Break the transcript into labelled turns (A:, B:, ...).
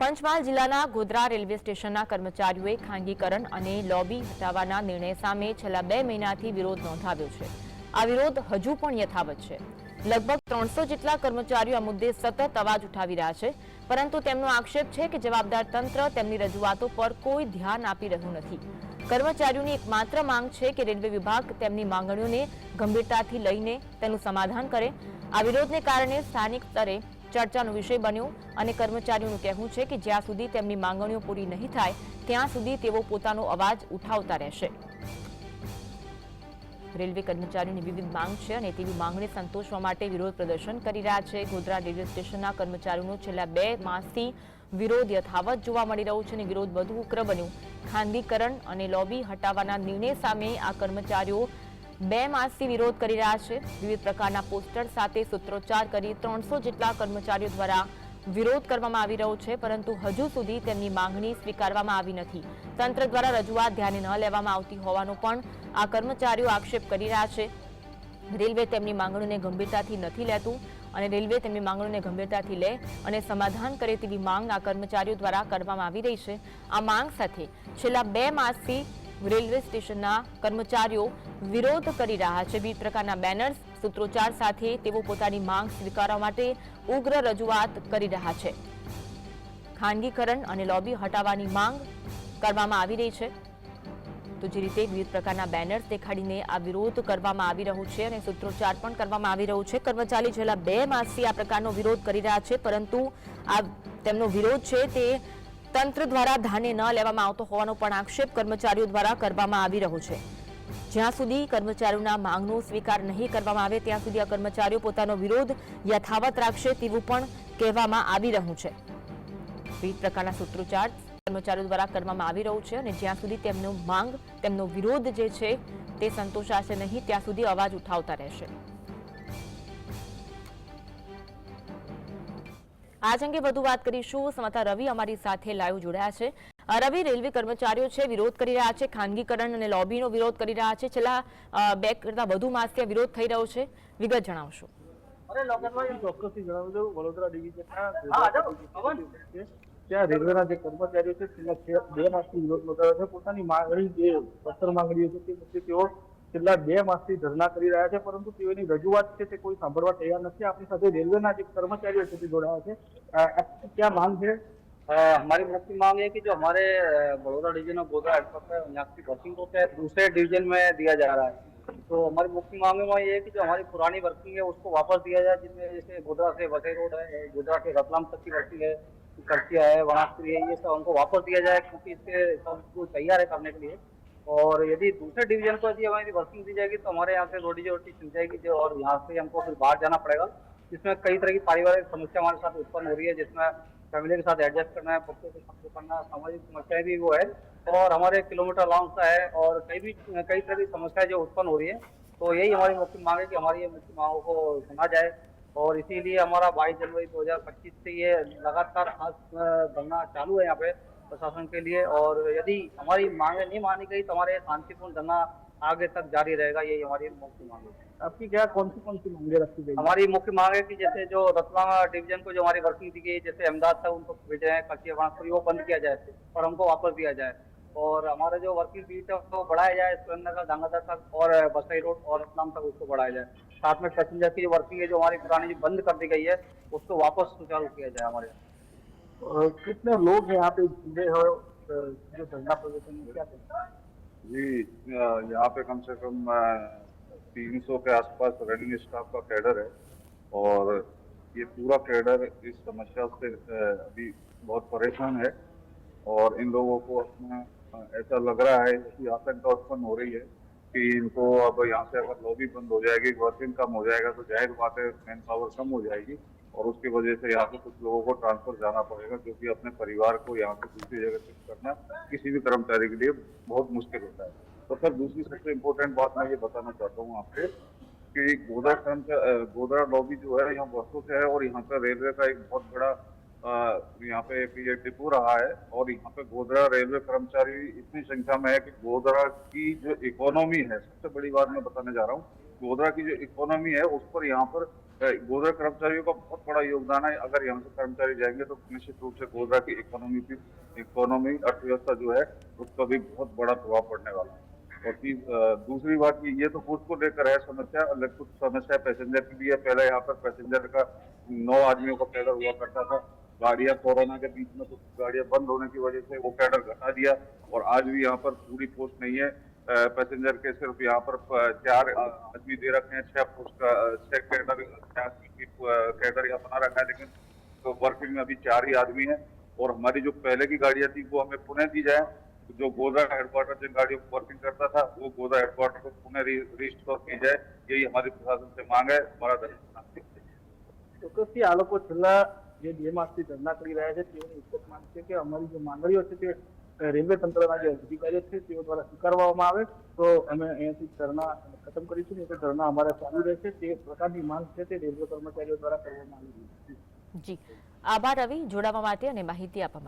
A: પંચમહાલ જિલ્લાના ગોધરા રેલવે સ્ટેશનના કર્મચારીઓએ ખાનગીકરણ અને લોબી હટાવવાના નિર્ણય સામે છેલ્લા બે મહિનાથી વિરોધ નોંધાવ્યો છે. આ વિરોધ હજુ પણ યથાવત છે. લગભગ ત્રણસો જેટલા કર્મચારીઓ આ મુદ્દે સતત અવાજ ઉઠાવી રહ્યા છે, પરંતુ તેમનો આક્ષેપ છે કે જવાબદાર તંત્ર તેમની રજૂઆતો પર કોઈ ધ્યાન આપી રહ્યું નથી. કર્મચારીઓની એકમાત્ર માંગ છે કે રેલવે વિભાગ તેમની માંગણીઓને ગંભીરતાથી લઈને તેનું સમાધાન કરે. આ વિરોધને કારણે સ્થાનિક સ્તરે ચર્ચાનો વિષય બન્યો અને કર્મચારીઓનું કહેવું છે કે જ્યાં સુધી તેમની માંગણીઓ પૂરી નહીં થાય, ત્યાં સુધી તેઓ પોતાનો અવાજ ઉઠાવતા રહેશે. રેલવે કર્મચારીઓની વિવિધ માંગ છે અને તેવી માંગણી સંતોષવા માટે વિરોધ પ્રદર્શન કરી રહ્યા છે. ગોધરા રેલવે સ્ટેશનના કર્મચારીઓનો છેલ્લા બે માસથી વિરોધ યથાવત જોવા મળી રહ્યો છે અને વિરોધ વધુ ઉગ્ર બન્યો. ખાનગીકરણ અને લોબી હટાવવાના નિર્ણય સામે આ કર્મચારીઓ બે માસથી વિરોધ કરી રહ્યા છે. વિવિધ પ્રકારના પોસ્ટર સાથે સૂત્રોચ્ચાર કરી ત્રણસો જેટલા કર્મચારીઓ દ્વારા વિરોધ કરવામાં આવી રહ્યો છે, પરંતુ હજુ સુધી તેમની માંગણી સ્વીકારવામાં આવી નથી. તંત્ર દ્વારા રજૂઆત ધ્યાને ન લેવામાં આવતી હોવાનો પણ આ કર્મચારીઓ આક્ષેપ કરી રહ્યા છે. રેલવે તેમની માંગણીઓને ગંભીરતાથી નથી લેતું અને રેલવે તેમની માંગણીઓને ગંભીરતાથી લે અને સમાધાન કરે તેવી માંગ આ કર્મચારીઓ દ્વારા કરવામાં આવી રહી છે. આ માંગ સાથે છેલ્લા બે માસથી રેલવે સ્ટેશનના કર્મચારીઓ વિરોધ કરી રહ્યા છે. વિવિધ પ્રકારના બેનર્સ, સૂત્રોચ્ચાર સાથે તેઓ પોતાની માંગ સ્વીકારવા માટે ઉગ્ર રજૂઆત કરી રહ્યા છે. ખાનગીકરણ અને લોબી હટાવવાની માંગ કરવામાં આવી રહી છે. તો જે રીતે વિવિધ પ્રકારના બેનર્સ દેખાડીને આ વિરોધ કરવામાં આવી રહ્યો છે અને સૂત્રોચ્ચાર પણ કરવામાં આવી રહ્યો છે. કર્મચારી છેલ્લા બે માસથી આ પ્રકારનો વિરોધ કરી રહ્યા છે, પરંતુ આ તેમનો વિરોધ છે તે તંત્ર દ્વારા ધાને ન લેવામાં આવતો હોવાનો પણ આક્ષેપ કર્મચારીઓ દ્વારા કરવામાં આવી રહ્યો છે. જ્યાં સુધી કર્મચારીઓના માંગનો સ્વીકાર નહીં કરવામાં આવે, ત્યાં સુધી આ કર્મચારીઓ પોતાનો વિરોધ યથાવત રાખશે તેવું પણ કહેવામાં આવી રહ્યું છે. વિવિધ પ્રકારના સૂત્રોચ્ચાર કર્મચારીઓ દ્વારા કરવામાં આવી રહ્યું છે અને જ્યાં સુધી તેમનો માંગ, તેમનો વિરોધ જે છે તે સંતોષાશે નહીં, ત્યાં સુધી અવાજ ઉઠાવતા રહેશે. આજ અંગે વધુ વાત કરીશું. સમાતા રવિ અમારી સાથે લાઈવ જોડાયા છે. રવિ રેલવે કર્મચારીઓ છે વિરોધ કરી રહ્યા છે ખાનગીકરણ અને લોબીનો વિરોધ કરી રહ્યા છે. છેલ્લા બે કરતા વધુ માસથી વિરોધ થઈ રહ્યો છે. વિગત જણાવશો.
B: ચોક્કસથી જણાવી દઉં વડોદરા ડિવિઝનના ગોધરા ડિવિઝન છે. ત્યાં રેલવેના જે કર્મચારીઓ છે છેલ્લા બે માસથી વિરોધ નોંધાવ્યો છે. પોતાની માંગણી જે સત્તર માંગણીઓ છે તે મુદ્દે તેઓ
C: दूसरे डिविजन में दिया जा रहा है तो हमारी मुख्य मांग में ये है जो हमारी पुरानी वर्किंग है उसको वापस दिया जाए जिसमें जैसे गोधरा से वसई रोड है गोधरा के रतलाम तक की वर्किंग है करसिया है वनास्त्री है ये सब उनको वापस दिया जाए क्योंकि इसके तैयार है करने के लिए और यदि दूसरे डिवीज़न को यदि हमारी वर्किंग दी जाएगी तो हमारे यहाँ से रोटी जो रोटी चल जाएगी जो और यहाँ से हमको फिर बाहर जाना पड़ेगा। जिसमें कई तरह की पारिवारिक समस्या हमारे साथ उत्पन्न हो रही है, जिसमें फैमिली के साथ एडजस्ट करना है, बच्चों के साथ करना सामाजिक समस्याएँ भी वो है। और हमारे किलोमीटर अलाउंस है और कई भी, कई तरह की समस्याएँ जो उत्पन्न हो रही है तो यही हमारी मुख्य मांग है कि हमारी ये मुख्य मांगों को सुना जाए। और इसीलिए हमारा 22 जनवरी 2025 से ये लगातार आज धरना चालू है यहाँ पे। प्रशासन के लिए और यदि हमारी मांगे नहीं मानी गई तो हमारे शांतिपूर्ण धरना आगे तक जारी रहेगा यही हमारी मुख्य मांग है।
B: आपकी क्या कौन सी कौन सी मांगे रखी गई
C: हमारी मुख्य मांग है कि जैसे जो रतलाम डिवीज़न को जो हमारी वर्किंग दी गई जैसे अहमदाबाद तक उनको भेजे हैं कच्चे बांसुरी वो बंद किया जाए और हमको वापस दिया जाए। और हमारा जो वर्किंग बीट है उसको बढ़ाया जाए सुरेंद्रनगर दांगादार तक और बसई रोड और रतलाम तक उसको बढ़ाया जाए। साथ में पैसेंजर की जो वर्किंग है जो हमारी पुरानी जो बंद कर दी गई है उसको वापस सुचारू किया जाए हमारे। यहाँ।
B: कितने लोग हैं यहाँ पे जुड़े हो जो धरना प्रदर्शन क्या?
D: जी यहाँ पे कम से कम तीन सौ के आसपास रनिंग स्टाफ का कैडर है और ये पूरा कैडर इस समस्या से अभी बहुत परेशान है और इन लोगों को अपना ऐसा लग रहा है कि आशंका उत्पन्न हो रही है कि इनको अब यहाँ से अगर लॉबी बंद हो जाएगी वर्किंग कम हो जाएगा तो ज़ाहिर बात है मैन पावर कम हो जाएगी और उसकी वजह से यहाँ से कुछ लोगों को ट्रांसफ़र जाना पड़ेगा क्योंकि अपने परिवार को यहाँ से दूसरी जगह शिफ्ट करना किसी भी कर्मचारी के लिए बहुत मुश्किल होता है। तो सर, दूसरी सबसे इम्पोर्टेंट बात मैं ये बताना चाहता हूँ आपसे कि गोदरा कर्मचारी गोदरा लॉबी जो है, यहाँ वर्षों से है और यहाँ का रेलवे का एक बहुत बड़ा यहाँ पे ये डिपो रहा है और यहाँ पे गोदरा रेलवे कर्मचारी इतनी संख्या में है कि गोदरा की जो इकोनॉमी है, सबसे बड़ी बात मैं बताने जा रहा हूँ गोदरा की जो इकोनॉमी है, उस पर यहाँ पर गोधरा कर्मचारियों का बहुत बड़ा योगदान है। अगर यहाँ से कर्मचारी जाएँगे तो निश्चित रूप से गोधरा की इकोनॉमी की इकोनॉमी अर्थव्यवस्था जो है उस पर भी बहुत बड़ा प्रभाव पड़ने वाला है। और दूसरी बात ये तो फ़ूड को लेकर है समस्या और कुछ समस्या पैसेंजर की भी है पहले यहाँ पर पैसेंजर का नौ आदमियों का कैडर हुआ करता था। गाड़ियाँ कोरोना के बीच में कुछ गाड़ियाँ बंद होने की वजह से वो कैडर घटा दिया। और आज भी यहाँ पर पूरी पोस्ट नहीं है। पैसेंजर के सिर्फ यहाँ पर प- चार अ, आदमी दे रखे हैं छह पोस्ट का अ, छह कैडर छह आदमी की अ, कैडर यहाँ बना रखा है लेकिन तो वर्किंग में अभी चार ही आदमी है और हमारी जो पहले की गाड़ियां थी वो हमें पुणे दी जाए जो गोदा हेडक्वार्टर जिन गाड़ियों को वर्किंग करता था वो गोदा हेडक्वार्टर को पुणे रिस्टोर की जाए यही हमारी प्रशासन से मांग है हमारा धन्यवाद
B: ચોક્કસથી આ લોકો છેલ્લા જે બે માસથી ધરણા કરી રહ્યા છે તેઓની એક જ માંગ છે કે અમારી જે માંગણીઓ છે તે અ, રેલવે તંત્રના જે અધિકારીઓ છે, તેઓ દ્વારા સ્વીકારવામાં આવે. તો અમે અહીંયાથી ધરણા ખતમ કરીશું. એટલે ધરણા અમારે ચાલુ રહેશે. તે પ્રકારની માંગ છે તે રેલવે કર્મચારીઓ દ્વારા કરવામાં આવી રહી છે.
A: જી. આભાર, રવિ. જોડાવા માટે અને માહિતી આપવા